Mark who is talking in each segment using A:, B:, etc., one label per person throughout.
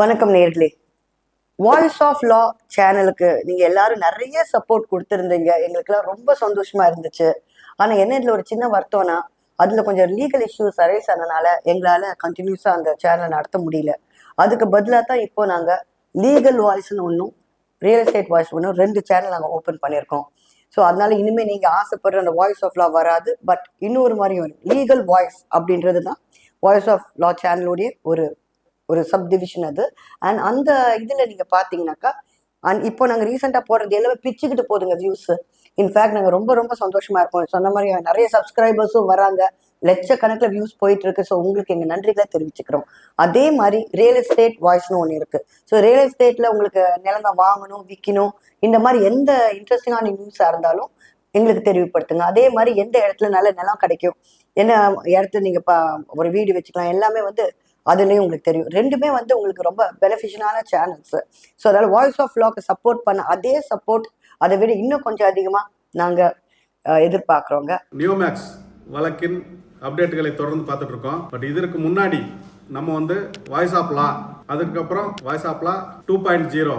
A: வணக்கம் நேர்களே. Voice of லா சேனலுக்கு நீங்க எல்லாரும் நிறைய சப்போர்ட் கொடுத்துருந்தீங்க. எங்களுக்கெல்லாம் ரொம்ப சந்தோஷமா இருந்துச்சு. ஆனா என்ன இதுல ஒரு சின்ன வருத்தம்னா அதுல கொஞ்சம் லீகல் இஷ்யூஸ் அரைஸ் ஆனதுனால எங்களால கண்டினியூஸா அந்த சேனலை நடத்த முடியல. அதுக்கு பதிலாக தான் இப்போ நாங்க லீகல் வாய்ஸ்னு ஒன்றும் ரியல் எஸ்டேட் வாய்ஸ் ஒன்றும் ரெண்டு சேனல் நாங்கள் ஓப்பன் பண்ணியிருக்கோம். ஸோ அதனால இனிமேல் நீங்கள் ஆசைப்படுற அந்த வாய்ஸ் ஆஃப் லா வராது. பட் இன்னொரு மாதிரி வரும் லீகல் வாய்ஸ் அப்படின்றது தான் வாய்ஸ் ஆஃப் லா சேனலுடைய ஒரு ஒரு சப் டிவிஷன் அது. அண்ட் அந்த இதில் நீங்கள் பார்த்தீங்கன்னாக்கா அண்ட் இப்போ நாங்கள் ரீசெண்டாக போடுறது எல்லாமே பிச்சுக்கிட்டு போகுதுங்க வியூஸ் இன்ஃபேக்ட் நாங்கள் ரொம்ப ரொம்ப சந்தோஷமா இருக்கோம். சொன்ன மாதிரி நிறைய சப்ஸ்கிரைபர்ஸும் வராங்க. லட்சக்கணக்கில் வியூஸ் போயிட்டு இருக்கு ஸோ உங்களுக்கு எங்கள் நன்றிகளை தெரிவிச்சுக்கிறோம். அதே மாதிரி ரியல் எஸ்டேட் வாய்ஸ்னு ஒன்று இருக்கு. ஸோ ரியல் எஸ்டேட்டில் உங்களுக்கு நிலங்க வாங்கணும் விற்கணும் இந்த மாதிரி எந்த இன்ட்ரெஸ்டிங்கான நியூஸாக இருந்தாலும் எங்களுக்கு தெரிவிப்படுத்துங்க அதே மாதிரி எந்த இடத்துல நல்ல நிலம் கிடைக்கும் என்ன இடத்துல நீங்கள் பா ஒரு வீடு வச்சுக்கலாம் எல்லாமே வந்து அதுலேயும் உங்களுக்கு தெரியும். ரெண்டுமே வந்து உங்களுக்கு ரொம்ப பெனிஃபிஷியலான சேனல்ஸ் ஸோ அதனால் வாய்ஸ் ஆஃப் லாக்கு சப்போர்ட் பண்ண அதே சப்போர்ட் அதை விட இன்னும் கொஞ்சம் அதிகமாக நாங்கள் எதிர்பார்க்குறோங்க.
B: நியோமேக்ஸ் வழக்கின் அப்டேட்டுகளை தொடர்ந்து பார்த்துட்டு இருக்கோம் பட் இதற்கு முன்னாடி நம்ம வந்து வாய்ஸ் ஆஃப் லா அதுக்கப்புறம் voice of law two point zero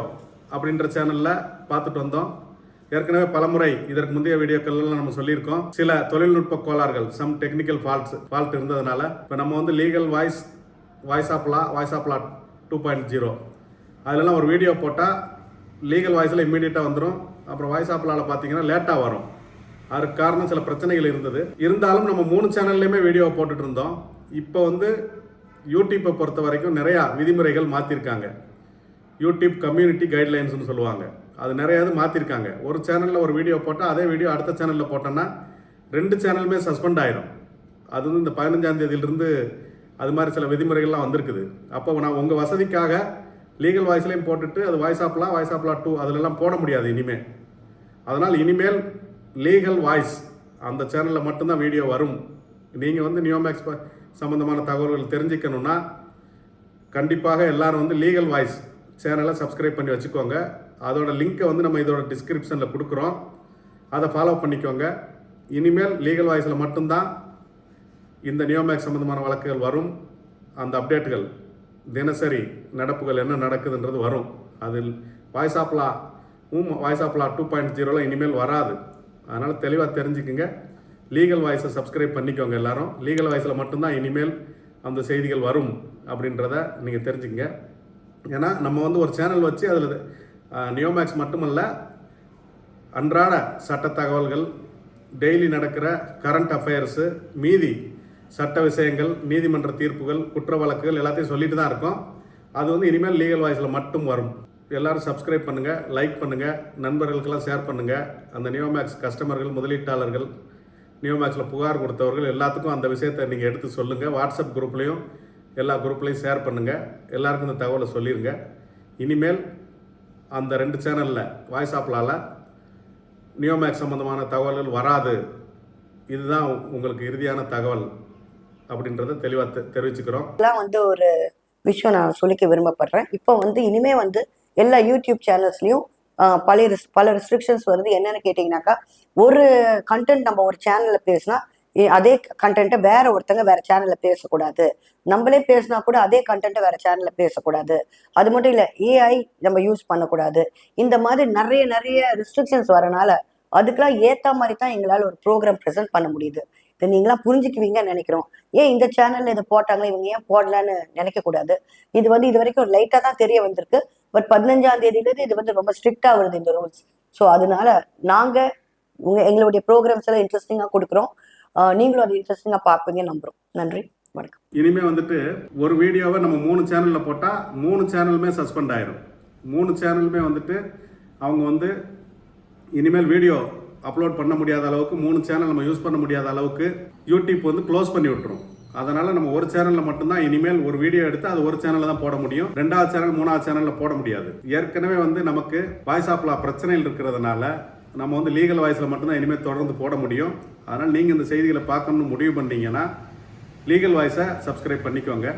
B: அப்படின்ற சேனலில் பார்த்துட்டு வந்தோம். ஏற்கனவே பலமுறை இதற்கு முந்தைய வீடியோக்கள்லாம் நம்ம சொல்லியிருக்கோம். சில தொழில்நுட்ப கோளாறுகள் சம் டெக்னிக்கல் ஃபால்ட்ஸ் ஃபால்ட் இருந்ததுனால இப்போ நம்ம வந்து legal voice voice of law voice of law two point zero அதிலலாம் ஒரு வீடியோ போட்டால் லீகல் வாய்ஸில் இம்மீடியட்டாக வந்துடும் அப்புறம் வாய்ஸ் ஆப்லாவில் பார்த்தீங்கன்னா லேட்டாக வரும். அதுக்கு காரணம் சில பிரச்சனைகள் இருந்தது. இருந்தாலும் நம்ம மூணு சேனல்லையுமே வீடியோ போட்டுட்டு இருந்தோம் இப்போ வந்து யூடியூப்பை பொறுத்த வரைக்கும் நிறையா விதிமுறைகள் மாற்றிருக்காங்க யூடியூப் கம்யூனிட்டி கைட்லைன்ஸ்னு சொல்லுவாங்க. அது நிறையாவது மாற்றிருக்காங்க ஒரு சேனலில் ஒரு வீடியோ போட்டால் அதே வீடியோ அடுத்த சேனலில் போட்டோன்னா ரெண்டு சேனலுமே சஸ்பெண்ட் ஆயிரும். அது வந்து இந்த பதினஞ்சாம் தேதியிலிருந்து அது மாதிரி சில விதிமுறைகள்லாம் வந்திருக்குது. அப்போ நான் உங்கள் வசதிக்காக லீகல் வாய்ஸ்லேயும் போட்டுட்டு அது வாய்ஸ் ஆப்லாம் வாய்ஸ் ஆப்லாம் டூ அதிலெல்லாம் போட முடியாது இனிமேல் அதனால் இனிமேல் லீகல் வாய்ஸ் அந்த சேனலில் மட்டும்தான் வீடியோ வரும். நீங்கள் வந்து நியோமேக்ஸ் ப- தகவல்கள் தெரிஞ்சுக்கணுன்னா கண்டிப்பாக எல்லாரும் வந்து லீகல் வாய்ஸ் சேனலை சப்ஸ்கிரைப் பண்ணி வச்சுக்கோங்க. அதோட லிங்க்கை வந்து நம்ம இதோட டிஸ்கிரிப்ஷனில் கொடுக்குறோம். அதை ஃபாலோ பண்ணிக்கோங்க. இனிமேல் லீகல் வாய்ஸில் மட்டும்தான் இந்த நியோமேக் சம்பந்தமான வழக்குகள் வரும். அந்த அப்டேட்டுகள் தினசரி நடப்புகள் என்ன நடக்குதுன்றது வரும். அதில் voice of law voice of law two point ஜீரோவில் இனிமேல் வராது. அதனால் தெளிவாக தெரிஞ்சுக்குங்க. லீகல் வாய்ஸை சப்ஸ்கிரைப் பண்ணிக்கோங்க எல்லாரும். லீகல் வாய்ஸில் மட்டும்தான் இனிமேல் அந்த செய்திகள் வரும் அப்படின்றத நீங்கள் தெரிஞ்சுக்கங்க. ஏன்னா நம்ம வந்து ஒரு சேனல் வச்சு அதில் நியோமேக்ஸ் மட்டுமல்ல அன்றாட சட்ட தகவல்கள் டெய்லி நடக்கிற கரண்ட் அஃபேர்ஸு மீதி சட்ட விஷயங்கள் நீதிமன்ற தீர்ப்புகள் குற்ற வழக்குகள் எல்லாத்தையும் சொல்லிட்டு தான் இருக்கோம். அது வந்து இனிமேல் லீகல் வாய்ஸில் மட்டும் வரும். எல்லாரும் சப்ஸ்கிரைப் பண்ணுங்கள் லைக் பண்ணுங்கள் நண்பர்களுக்கெல்லாம் ஷேர் பண்ணுங்கள் அந்த நியோமேக்ஸ் கஸ்டமர்கள் முதலீட்டாளர்கள் நியோமேக்ஸில் புகார் கொடுத்தவர்கள் எல்லாத்துக்கும் அந்த விஷயத்தை நீங்கள் எடுத்து சொல்லுங்கள் வாட்ஸ்அப் குரூப்லேயும் எல்லா குரூப்லேயும் ஷேர் பண்ணுங்கள் எல்லாருக்கும் இந்த தகவலை சொல்லிடுங்க இனிமேல் அந்த ரெண்டு சேனலில் வாய்ஸ் ஆப்லால நியோமேக்ஸ் சம்மந்தமான தகவல்கள் வராது. இதுதான் உங்களுக்கு இறுதியான தகவல். அப்படின்றத தெளிவாக தெரிவிச்சுக்கிறோம்.
A: இதெல்லாம் வந்து ஒரு விஷயம் நான் சொல்லிக்க விரும்பப்படுறேன். இப்போ வந்து இனிமே வந்து எல்லா யூடியூப் சேனல்ஸ்லயும் பல ரிஸ் பல ரெஸ்ட்ரிக்ஷன்ஸ் வருது. என்னன்னு கேட்டிங்கனாக்கா ஒரு கண்டென்ட் நம்ம ஒரு சேனல்ல பேசினா அதே கண்டென்ட்டை வேற ஒருத்தங்க வேற சேனல்ல பேசக்கூடாது. நம்மளே பேசினா கூட அதே கண்டென்ட்டை வேற சேனல்ல பேசக்கூடாது. அது மட்டும் இல்லை ஏஐ நம்ம யூஸ் பண்ணக்கூடாது. இந்த மாதிரி நிறைய நிறைய ரெஸ்ட்ரிக்ஷன்ஸ் வரனால அதுக்கெல்லாம் ஏத்த மாதிரி தான் எங்களால் ஒரு ப்ரோக்ராம் ப்ரெசென்ட் பண்ண முடியுது. இதை நீங்களாம் புரிஞ்சுக்குவீங்கன்னு நினைக்கிறோம். ஏன் இந்த சேனல்ல இதை போட்டாங்களே? இவங்க ஏன் போடலான்னு நினைக்க கூடாது இது வந்து இது வரைக்கும் லைட்டா தான் தெரிய வந்திருக்கு. பட் பதினஞ்சாம் தேதியிலேருந்து இது வந்து ரொம்ப ஸ்ட்ரிக்டா வருது இந்த ரூல்ஸ் ஸோ அதனால நாங்க உங்க எங்களுடைய ப்ரோக்ராம்ஸ் எல்லாம் இன்ட்ரெஸ்டிங்கா கொடுக்குறோம். நீங்களும் அது இன்ட்ரெஸ்டிங்கா பார்ப்பீங்க நம்புறோம். நன்றி. வணக்கம்.
B: இனிமே வந்துட்டு ஒரு வீடியோவை நம்ம மூணு சேனலில் போட்டால் மூணு சேனலுமே சஸ்பெண்ட் ஆயிரும். மூணு சேனலுமே வந்துட்டு அவங்க வந்து இனிமேல் வீடியோ அப்லோட் பண்ண முடியாத அளவுக்கு மூணு சேனல் நம்ம யூஸ் பண்ண முடியாத அளவுக்கு யூடியூப் வந்து க்ளோஸ் பண்ணி விட்டுரும். அதனால நம்ம ஒரு சேனலில் மட்டும்தான் இனிமேல் ஒரு வீடியோ எடுத்து அது ஒரு சேனலில் தான் போட முடியும். ரெண்டாவது சேனல் மூணாவது சேனலில் போட முடியாது. ஏற்கனவே வந்து நமக்கு வாய்ஸ் ஆப்ல பிரச்சனைகள் இருக்கிறதுனால நம்ம வந்து லீகல் வாய்ஸில் மட்டும்தான் இனிமேல் தொடர்ந்து போட முடியும். அதனால் நீங்கள் இந்த செய்திகளை பார்க்கணும்னு முடிவு பண்ணிங்கன்னா லீகல் வாய்ஸை சப்ஸ்கிரைப் பண்ணிக்கோங்க.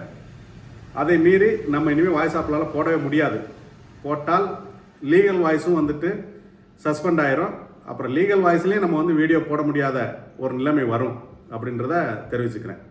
B: அதை மீறி நம்ம இனிமேல் வாய்ஸ் ஆப்லால் போடவே முடியாது. போட்டால் லீகல் வாய்ஸும் வந்துட்டு சஸ்பெண்ட் ஆயிரும். அப்புறம் லீகல் வாய்ஸ்லேயும் நம்ம வந்து வீடியோ போட முடியாத ஒரு நிலைமை வரும் அப்படின்றத தெரிவிச்சுக்கிறேன்.